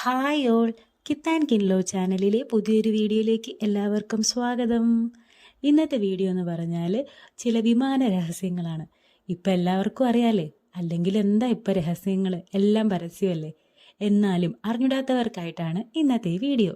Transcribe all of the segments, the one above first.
Hi all. കിത്താൻ കിൻലോ ചാനലിലെ പുതിയൊരു വീഡിയോയിലേക്ക് എല്ലാവർക്കും സ്വാഗതം. ഇന്നത്തെ വീഡിയോ എന്ന് പറഞ്ഞാൽ ചില വിമാന രഹസ്യങ്ങളാണ്. ഇപ്പം എല്ലാവർക്കും അറിയാലേ അല്ലെങ്കിൽ എന്താ ഇപ്പം രഹസ്യങ്ങൾ? എല്ലാം പരസ്യമല്ലേ? എന്നാലും അറിഞ്ഞിടാത്തവർക്കായിട്ടാണ് ഇന്നത്തെ വീഡിയോ.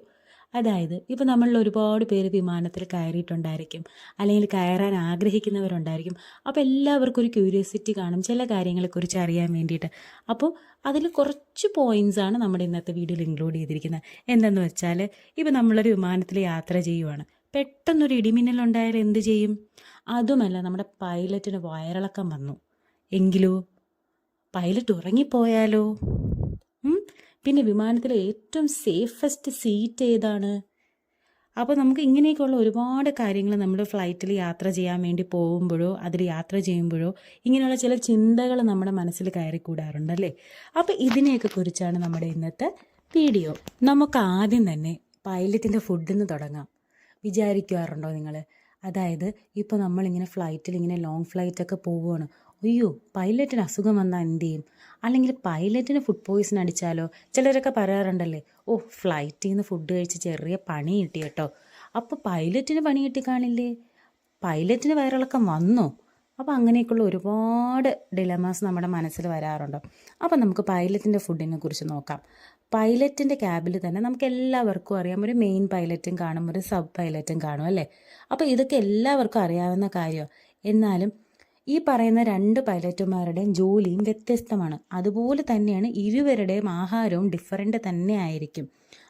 അതായത് ഇപ്പോൾ നമ്മളിൽ ഒരുപാട് പേര് വിമാനത്തിൽ കയറിയിട്ടുണ്ടായിരിക്കും. അല്ലെങ്കിൽ കയറാൻ ആഗ്രഹിക്കുന്നവരുണ്ടായിരിക്കും. അപ്പോൾ എല്ലാവർക്കും ഒരു ക്യൂരിയോസിറ്റി കാണും. ചില കാര്യങ്ങളെക്കുറിച്ച് അറിയാൻ വേണ്ടിയിട്ട്. അപ്പോൾ അതിൽ കുറച്ച് പോയിൻസാണ് നമ്മുടെ ഇന്നത്തെ വീഡിയോയിൽ ഇൻക്ലൂഡ് ചെയ്തിരിക്കുന്നത്. എന്തെന്ന് വെച്ചാൽ ഇപ്പോൾ നമ്മളൊരു വിമാനത്തിൽ യാത്ര ചെയ്യുവാണ്. പെട്ടെന്നൊരു ഇടിമിന്നലുണ്ടായാൽ എന്ത് ചെയ്യും? അതുമല്ല നമ്മുടെ പൈലറ്റിന് വയറിളക്കം വന്നു. എങ്കിലോ? പൈലറ്റ് ഉറങ്ങിപ്പോയാലോ? പിന്നെ വിമാനത്തിലെ ഏറ്റവും സേഫസ്റ്റ് സീറ്റ് ഏതാണ്? അപ്പോൾ നമുക്ക് ഇങ്ങനെയൊക്കെയുള്ള ഒരുപാട് കാര്യങ്ങൾ നമ്മൾ ഫ്ലൈറ്റിൽ യാത്ര ചെയ്യാൻ വേണ്ടി പോകുമ്പോഴോ അതിൽ യാത്ര ചെയ്യുമ്പോഴോ ഇങ്ങനെയുള്ള ചില ചിന്തകൾ നമ്മുടെ മനസ്സിൽ കയറിക്കൂടാറുണ്ടല്ലേ അപ്പോൾ ഇതിനെയൊക്കെ കുറിച്ചാണ് നമ്മുടെ ഇന്നത്തെ വീഡിയോ. നമുക്ക് ആദ്യം തന്നെ പൈലറ്റിന്റെ ഫുഡിൽ നിന്ന് തുടങ്ങാം. വിചാരിക്കാറുണ്ടോ നിങ്ങൾ? അതായത് ഇപ്പോൾ നമ്മളിങ്ങനെ ഫ്ലൈറ്റിൽ ഇങ്ങനെ ലോങ് ഫ്ലൈറ്റൊക്കെ പോവുകയാണ് അയ്യോ പൈലറ്റിന് അസുഖം വന്നാൽ എന്ത് ചെയ്യും അല്ലെങ്കിൽ പൈലറ്റിന് ഫുഡ് പോയിസൺ അടിച്ചാലോ? ചിലരൊക്കെ പറയാറുണ്ടല്ലേ ഓ ഫ്ലൈറ്റിൽ നിന്ന് ഫുഡ് കഴിച്ച് ചെറിയ പണി കിട്ടി കേട്ടോ. അപ്പോൾ പൈലറ്റിന് പണി കിട്ടി കാണില്ലേ പൈലറ്റിന് വയറിളക്കം വന്നോ. അപ്പോൾ അങ്ങനെയൊക്കെയുള്ള ഒരുപാട് ഡിലമാസ് നമ്മുടെ മനസ്സിൽ വരാറുണ്ട്. അപ്പോൾ നമുക്ക് പൈലറ്റിന്റെ ഫുഡിനെ കുറിച്ച് നോക്കാം. പൈലറ്റിന്റെ ക്യാബിൽ തന്നെ നമുക്ക് എല്ലാവർക്കും അറിയാം ഒരു മെയിൻ പൈലറ്റും കാണും ഒരു സബ് പൈലറ്റും കാണും അല്ലേ? അപ്പോൾ ഇതൊക്കെ എല്ലാവർക്കും അറിയാവുന്ന കാര്യമാണ്. എന്നാലും ഈ പറയുന്ന രണ്ട് പൈലറ്റുമാരുടെയും ജോലിയും വ്യത്യസ്തമാണ്. അതുപോലെ തന്നെയാണ് ഇരുവരുടെയും ആഹാരവും ഡിഫറെന്റ് തന്നെ ആയിരിക്കും.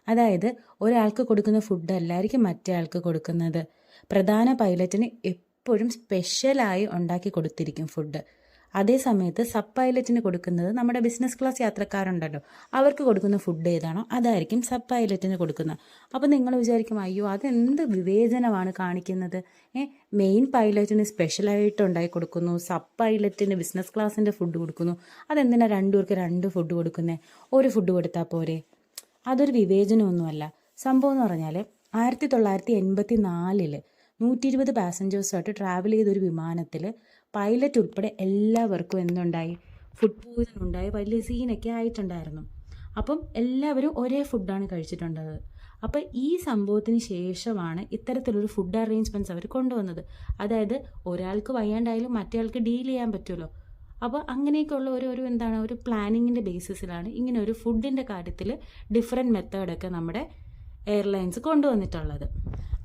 അതായത് ഒരാൾക്ക് കൊടുക്കുന്ന ഫുഡ് അല്ലായിരിക്കും മറ്റേ ആൾക്ക് കൊടുക്കുന്നത്. പ്രധാന പൈലറ്റിന് എപ്പോഴും സ്പെഷ്യലായി ഉണ്ടാക്കി കൊടുത്തിരിക്കും ഫുഡ് അതേ സമയത്ത് സബ് പൈലറ്റിന് കൊടുക്കുന്നത് നമ്മുടെ ബിസിനസ് ക്ലാസ് യാത്രക്കാരുണ്ടല്ലോ. അവർക്ക് കൊടുക്കുന്ന ഫുഡ് ഏതാണോ അതായിരിക്കും സബ് പൈലറ്റിന് കൊടുക്കുന്നത്. അപ്പോൾ നിങ്ങൾ വിചാരിക്കും അയ്യോ അതെന്ത് വിവേചനമാണ് കാണിക്കുന്നത്? ഏ മെയിൻ പൈലറ്റിന് സ്പെഷ്യലായിട്ട് ഉണ്ടായി കൊടുക്കുന്നു സബ് പൈലറ്റിന് ബിസിനസ് ക്ലാസ്സിന്റെ ഫുഡ് കൊടുക്കുന്നു. അതെന്തിനാ രണ്ടുപേർക്ക് രണ്ട് ഫുഡ് കൊടുക്കുന്നത് ഒരു ഫുഡ് കൊടുത്താൽ പോരെ? അതൊരു വിവേചനമൊന്നുമല്ല. സംഭവം എന്ന് പറഞ്ഞാൽ ആയിരത്തി തൊള്ളായിരത്തി എൺപത്തി നാലിൽ നൂറ്റി ഇരുപത് പാസഞ്ചേഴ്സുമായിട്ട് ട്രാവൽ ചെയ്തൊരു വിമാനത്തിൽ പൈലറ്റ് ഉൾപ്പെടെ എല്ലാവർക്കും എന്തുണ്ടായി? ഫുഡ് പോയിസൺ ഉണ്ടായി. വലിയ സീനൊക്കെ ആയിട്ടുണ്ടായിരുന്നു. അപ്പം എല്ലാവരും ഒരേ ഫുഡാണ് കഴിച്ചിട്ടുണ്ടത്. അപ്പം ഈ സംഭവത്തിന് ശേഷമാണ് ഇത്തരത്തിലൊരു ഫുഡ് അറേഞ്ച്മെന്റ്സ് അവർ കൊണ്ടുവന്നത്. അതായത് ഒരാൾക്ക് വയ്യാണ്ടായാലും മറ്റേയാൾക്ക് ഡീൽ ചെയ്യാൻ പറ്റുമല്ലോ. അപ്പോൾ അങ്ങനെയൊക്കെയുള്ള ഒരു ഒരു എന്താണ് ഒരു പ്ലാനിങ്ങിന്റെ ബേസിസിലാണ് ഇങ്ങനെ ഒരു ഫുഡിന്റെ കാര്യത്തിൽ ഡിഫറെന്റ് മെത്തേഡൊക്കെ നമ്മുടെ എയർലൈൻസ് കൊണ്ടുവന്നിട്ടുള്ളത്.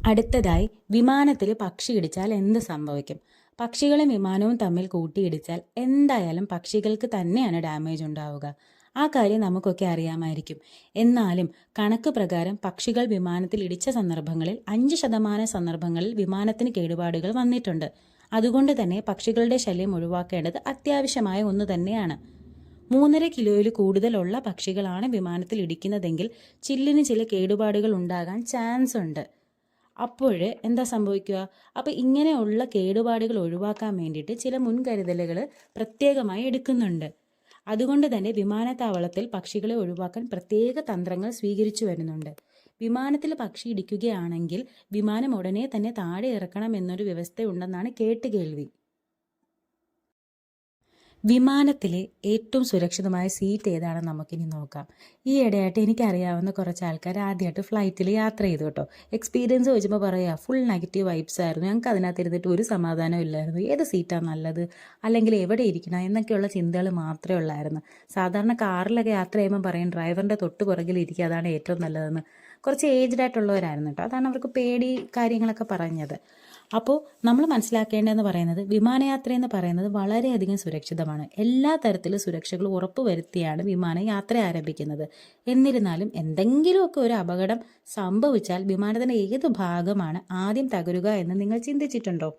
അടുത്തതായി വിമാനത്തിൽ പക്ഷി ഇടിച്ചാൽ എന്ത് സംഭവിക്കും? പക്ഷികളും വിമാനവും തമ്മിൽ കൂട്ടിയിടിച്ചാൽ എന്തായാലും പക്ഷികൾക്ക് തന്നെയാണ് ഡാമേജ് ഉണ്ടാവുക. ആ കാര്യം നമുക്കൊക്കെ അറിയാമായിരിക്കും. എന്നാലും കണക്ക് പ്രകാരം പക്ഷികൾ വിമാനത്തിൽ ഇടിച്ച സന്ദർഭങ്ങളിൽ അഞ്ച് ശതമാനം സന്ദർഭങ്ങളിൽ വിമാനത്തിന് കേടുപാടുകൾ വന്നിട്ടുണ്ട്. അതുകൊണ്ട് തന്നെ പക്ഷികളുടെ ശല്യം ഒഴിവാക്കേണ്ടത് അത്യാവശ്യമായ ഒന്ന് തന്നെയാണ്. മൂന്നര കിലോയിൽ കൂടുതലുള്ള പക്ഷികളാണ് വിമാനത്തിൽ ഇടിക്കുന്നതെങ്കിൽ ചില്ലിന് ചില കേടുപാടുകൾ ഉണ്ടാകാൻ ചാൻസ് ഉണ്ട്. അപ്പോൾ എന്താ സംഭവിക്കുക? അപ്പോൾ ഇങ്ങനെയുള്ള കേടുപാടുകൾ ഒഴിവാക്കാൻ വേണ്ടിയിട്ട് ചില മുൻകരുതലുകൾ പ്രത്യേകമായി എടുക്കുന്നുണ്ട്. അതുകൊണ്ട് തന്നെ വിമാനത്താവളത്തിൽ പക്ഷികളെ ഒഴിവാക്കാൻ പ്രത്യേക തന്ത്രങ്ങൾ സ്വീകരിച്ചു വരുന്നുണ്ട്. വിമാനത്തിൽ പക്ഷി ഇടിക്കുകയാണെങ്കിൽ വിമാനം ഉടനെ തന്നെ താഴെ ഇറക്കണം എന്നൊരു വ്യവസ്ഥയുണ്ടെന്നാണ് കേട്ടുകേൾവി വിമാനത്തിലെ ഏറ്റവും സുരക്ഷിതമായ സീറ്റ് ഏതാണെന്ന് നമുക്കിനി നോക്കാം. ഈ ഇടയായിട്ട് എനിക്കറിയാവുന്ന കുറച്ച് ആൾക്കാർ ആദ്യമായിട്ട് ഫ്ലൈറ്റിൽ യാത്ര ചെയ്തു കേട്ടോ. എക്സ്പീരിയൻസ് ചോദിച്ചപ്പോൾ പറയാ ഫുൾ നെഗറ്റീവ് വൈബ്സ് ആയിരുന്നു. ഞങ്ങൾക്ക് അതിനകത്ത് ഇരുന്നിട്ട് ഒരു സമാധാനം ഇല്ലായിരുന്നു. ഏത് സീറ്റാണ് നല്ലത്? അല്ലെങ്കിൽ എവിടെ ഇരിക്കണം? എന്നൊക്കെയുള്ള ചിന്തകൾ മാത്രമേ ഉള്ളായിരുന്നു. സാധാരണ കാറിലൊക്കെ യാത്ര ചെയ്യുമ്പോൾ പറയും ഡ്രൈവറിന്റെ തൊട്ട് പുറകിൽ ഇരിക്കുക അതാണ് ഏറ്റവും നല്ലതെന്ന്. കുറച്ച് ഏജ്ഡ് ആയിട്ടുള്ളവരായിരുന്നു കേട്ടോ. അതാണ് അവർക്ക് പേടി കാര്യങ്ങളൊക്കെ പറഞ്ഞത്. അപ്പോൾ നമ്മൾ മനസ്സിലാക്കേണ്ടതെന്ന് പറയുന്നത് വിമാനയാത്ര എന്ന് പറയുന്നത് വളരെയധികം സുരക്ഷിതമാണ്. എല്ലാ തരത്തിലും സുരക്ഷകൾ ഉറപ്പുവരുത്തിയാണ് വിമാന യാത്ര ആരംഭിക്കുന്നത്. എന്നിരുന്നാലും എന്തെങ്കിലുമൊക്കെ ഒരു അപകടം സംഭവിച്ചാൽ വിമാനത്തിന്റെ ഏത് ഭാഗമാണ് ആദ്യം തകരുക എന്ന് നിങ്ങൾ ചിന്തിച്ചിട്ടുണ്ടോ?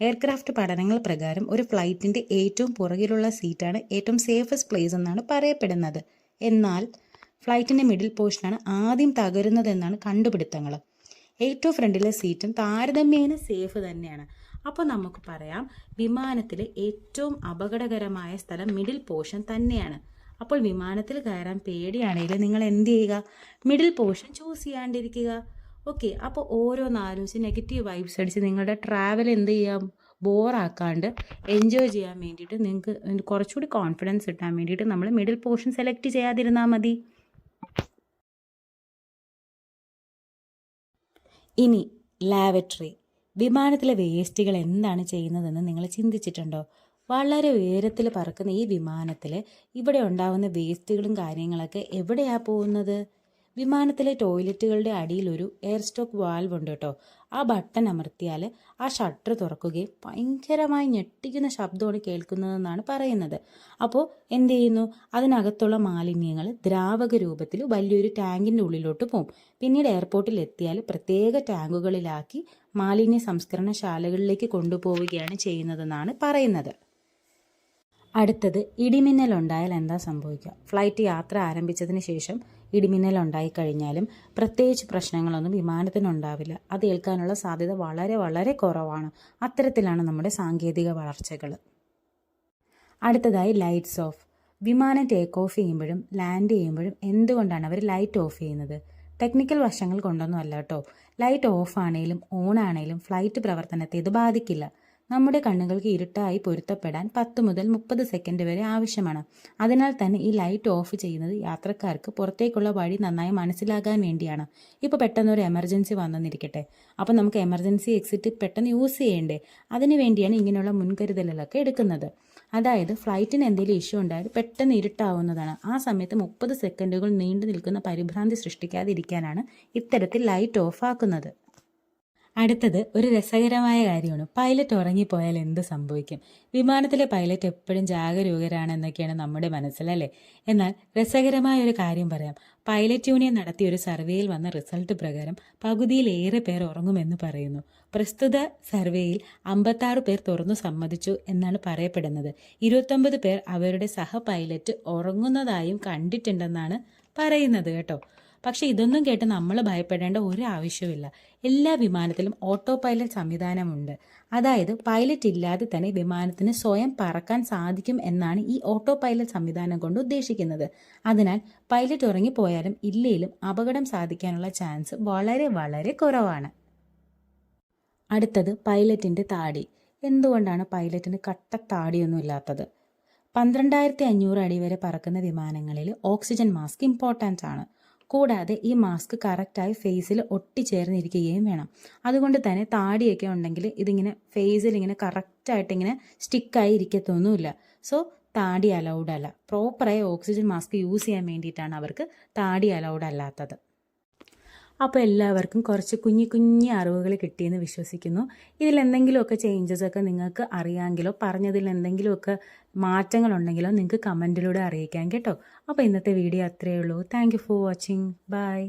എയർക്രാഫ്റ്റ് പഠനങ്ങൾ പ്രകാരം ഒരു ഫ്ലൈറ്റിന്റെ ഏറ്റവും പുറകിലുള്ള സീറ്റാണ് ഏറ്റവും സേഫസ്റ്റ് പ്ലേസ് എന്നാണ് പറയപ്പെടുന്നത്. എന്നാൽ ഫ്ലൈറ്റിന്റെ മിഡിൽ പോർഷനാണ് ആദ്യം തകരുന്നതെന്നാണ് കണ്ടുപിടുത്തങ്ങൾ. ഏറ്റവും ഫ്രണ്ടിലെ സീറ്റും താരതമ്യേന സേഫ് തന്നെയാണ്. അപ്പോൾ നമുക്ക് പറയാം വിമാനത്തിൽ ഏറ്റവും അപകടകരമായ സ്ഥലം മിഡിൽ പോർഷൻ തന്നെയാണ്. അപ്പോൾ വിമാനത്തിൽ കയറാൻ പേടിയാണെങ്കിൽ നിങ്ങൾ എന്ത് ചെയ്യുക? മിഡിൽ പോർഷൻ ചൂസ് ചെയ്യാണ്ടിരിക്കുക. ഓക്കെ അപ്പോൾ ഓരോന്നാലോചിച്ച് നെഗറ്റീവ് വൈബ്സ് അടിച്ച് നിങ്ങളുടെ ട്രാവൽ എന്ത് ചെയ്യാം? ബോറാക്കാണ്ട് എൻജോയ് ചെയ്യാൻ വേണ്ടിയിട്ട് നിങ്ങൾക്ക് കുറച്ചുകൂടി കോൺഫിഡൻസ് കിട്ടാൻ വേണ്ടിയിട്ട് നമ്മൾ മിഡിൽ പോർഷൻ സെലക്ട് ചെയ്യാതിരുന്നാൽ മതി. ഇനി ലാവറ്ററി വിമാനത്തിലെ വേസ്റ്റുകൾ എന്താണ് ചെയ്യുന്നതെന്ന് നിങ്ങൾ ചിന്തിച്ചിട്ടുണ്ടോ? വളരെ ഉയരത്തിൽ പറക്കുന്ന ഈ വിമാനത്തിൽ ഇവിടെ ഉണ്ടാകുന്ന വേസ്റ്റുകളും കാര്യങ്ങളൊക്കെ എവിടെയാണ് പോകുന്നത്? വിമാനത്തിലെ ടോയ്ലറ്റുകളുടെ അടിയിൽ ഒരു എയർ സ്റ്റോക്ക് വാൽവ് ഉണ്ട് കേട്ടോ. ആ ബട്ടൺ അമർത്തിയാൽ ആ ഷട്ടർ തുറക്കുകയും ഭയങ്കരമായി ഞെട്ടിക്കുന്ന ശബ്ദമാണ് കേൾക്കുന്നതെന്നാണ് പറയുന്നത്. അപ്പോൾ എന്ത് ചെയ്യുന്നു? അതിനകത്തുള്ള മാലിന്യങ്ങൾ ദ്രാവക രൂപത്തിൽ വലിയൊരു ടാങ്കിന്റെ ഉള്ളിലോട്ട് പോകും. പിന്നീട് എയർപോർട്ടിൽ എത്തിയാൽ പ്രത്യേക ടാങ്കുകളിലാക്കി മാലിന്യ സംസ്കരണശാലകളിലേക്ക് കൊണ്ടുപോവുകയാണ് ചെയ്യുന്നതെന്നാണ് പറയുന്നത്. അടുത്തത് ഇടിമിന്നൽ ഉണ്ടായാൽ എന്താ സംഭവിക്കുക? ഫ്ലൈറ്റ് യാത്ര ആരംഭിച്ചതിന് ശേഷം ഇടിമിന്നൽ ഉണ്ടായിക്കഴിഞ്ഞാലും പ്രത്യേകിച്ച് പ്രശ്നങ്ങളൊന്നും വിമാനത്തിനുണ്ടാവില്ല. അത് ഏൽക്കാനുള്ള സാധ്യത വളരെ വളരെ കുറവാണ്. അത്തരത്തിലാണ് നമ്മുടെ സാങ്കേതിക വളർച്ചകൾ. അടുത്തതായി ലൈറ്റ്സ് ഓഫ് വിമാനം ടേക്ക് ഓഫ് ചെയ്യുമ്പോഴും ലാൻഡ് ചെയ്യുമ്പോഴും എന്തുകൊണ്ടാണ് അവർ ലൈറ്റ് ഓഫ് ചെയ്യുന്നത്? ടെക്നിക്കൽ വശങ്ങൾ കൊണ്ടൊന്നും അല്ല കേട്ടോ. ലൈറ്റ് ഓഫ് ആണെങ്കിലും ഓൺ ആണെങ്കിലും ഫ്ലൈറ്റ് പ്രവർത്തനത്തെ ഇത് ബാധിക്കില്ല. നമ്മുടെ കണ്ണുകൾക്ക് ഇരുട്ടായി പൊരുത്തപ്പെടാൻ പത്ത് മുതൽ മുപ്പത് സെക്കൻഡ് വരെ ആവശ്യമാണ്. അതിനാൽ തന്നെ ഈ ലൈറ്റ് ഓഫ് ചെയ്യുന്നത് യാത്രക്കാർക്ക് പുറത്തേക്കുള്ള വഴി നന്നായി മനസ്സിലാകാൻ വേണ്ടിയാണ്. ഇപ്പോൾ പെട്ടെന്ന് ഒരു എമർജൻസി വന്നെന്നിരിക്കട്ടെ അപ്പോൾ നമുക്ക് എമർജൻസി എക്സിറ്റ് പെട്ടെന്ന് യൂസ് ചെയ്യേണ്ടേ? അതിനു വേണ്ടിയാണ് ഇങ്ങനെയുള്ള മുൻകരുതലുകളൊക്കെ എടുക്കുന്നത്. അതായത് ഫ്ലൈറ്റിന് എന്തെങ്കിലും ഇഷ്യൂ ഉണ്ടായാൽ പെട്ടെന്ന് ഇരുട്ടാവുന്നതാണ്. ആ സമയത്ത് മുപ്പത് സെക്കൻഡുകൾ നീണ്ടു നിൽക്കുന്ന പരിഭ്രാന്തി സൃഷ്ടിക്കാതിരിക്കാനാണ് ഇത്തരത്തിൽ ലൈറ്റ് ഓഫ് ആക്കുന്നത്. അടുത്തത് ഒരു രസകരമായ കാര്യമാണ്. പൈലറ്റ് ഉറങ്ങിപ്പോയാൽ എന്ത് സംഭവിക്കും? വിമാനത്തിലെ പൈലറ്റ് എപ്പോഴും ജാഗരൂകരാണെന്നൊക്കെയാണ് നമ്മുടെ മനസ്സിലല്ലേ എന്നാൽ രസകരമായ ഒരു കാര്യം പറയാം. പൈലറ്റ് യൂണിയൻ നടത്തിയ ഒരു സർവേയിൽ വന്ന റിസൾട്ട് പ്രകാരം പകുതിയിലേറെ പേർ ഉറങ്ങുമെന്ന് പറയുന്നു. പ്രസ്തുത സർവേയിൽ അമ്പത്താറ് പേർ തുറന്നു സമ്മതിച്ചു എന്നാണ് പറയപ്പെടുന്നത്. ഇരുപത്തൊമ്പത് പേർ അവരുടെ സഹ പൈലറ്റ് ഉറങ്ങുന്നതായും കണ്ടിട്ടുണ്ടെന്നാണ് പറയുന്നത് കേട്ടോ. പക്ഷേ ഇതൊന്നും കേട്ട് നമ്മൾ ഭയപ്പെടേണ്ട ഒരു ആവശ്യമില്ല എല്ലാ വിമാനത്തിലും ഓട്ടോ പൈലറ്റ് സംവിധാനമുണ്ട്. അതായത് പൈലറ്റ് ഇല്ലാതെ തന്നെ വിമാനത്തിന് സ്വയം പറക്കാൻ സാധിക്കും എന്നാണ് ഈ ഓട്ടോ പൈലറ്റ് സംവിധാനം കൊണ്ട് ഉദ്ദേശിക്കുന്നത്. അതിനാൽ പൈലറ്റ് ഉറങ്ങിപ്പോയാലും ഇല്ലെങ്കിലും അപകടം സാധിക്കാനുള്ള ചാൻസ് വളരെ വളരെ കുറവാണ്. അടുത്തത് പൈലറ്റിന്റെ താടി. എന്തുകൊണ്ടാണ് പൈലറ്റിന് കട്ട താടിയൊന്നും ഇല്ലാത്തത്? പന്ത്രണ്ടായിരത്തി അഞ്ഞൂറ് അടി വരെ പറക്കുന്ന വിമാനങ്ങളിൽ ഓക്സിജൻ മാസ്ക് ഇമ്പോർട്ടന്റ് ആണ്. കൂടാതെ ഈ മാസ്ക് കറക്റ്റായി ഫേസിൽ ഒട്ടിച്ചേർന്നിരിക്കുകയും വേണം. അതുകൊണ്ട് തന്നെ താടിയൊക്കെ ഉണ്ടെങ്കിൽ ഇതിങ്ങനെ ഫേസിൽ ഇങ്ങനെ കറക്റ്റായിട്ട് ഇങ്ങനെ സ്റ്റിക്കായി ഇരിക്കത്തൊന്നുമില്ല. സോ താടി അലൗഡ് അല്ല. പ്രോപ്പറായി ഓക്സിജൻ മാസ്ക് യൂസ് ചെയ്യാൻ വേണ്ടിയിട്ടാണ് അവർക്ക് താടി അലൗഡ് അല്ലാത്തത്. അപ്പോൾ എല്ലാവർക്കും കുറച്ച് കുഞ്ഞി കുഞ്ഞി അറിവുകൾ കിട്ടിയെന്ന് വിശ്വസിക്കുന്നു. ഇതിൽ എന്തെങ്കിലുമൊക്കെ ചേഞ്ചസ് ഒക്കെ നിങ്ങൾക്ക് അറിയാമെങ്കിലോ പറഞ്ഞതിൽ എന്തെങ്കിലുമൊക്കെ മാറ്റങ്ങളുണ്ടെങ്കിലോ നിങ്ങൾക്ക് കമന്റിലൂടെ അറിയിക്കാം കേട്ടോ. അപ്പോൾ ഇന്നത്തെ വീഡിയോ അത്രയേ ഉള്ളൂ. Thank for watching bye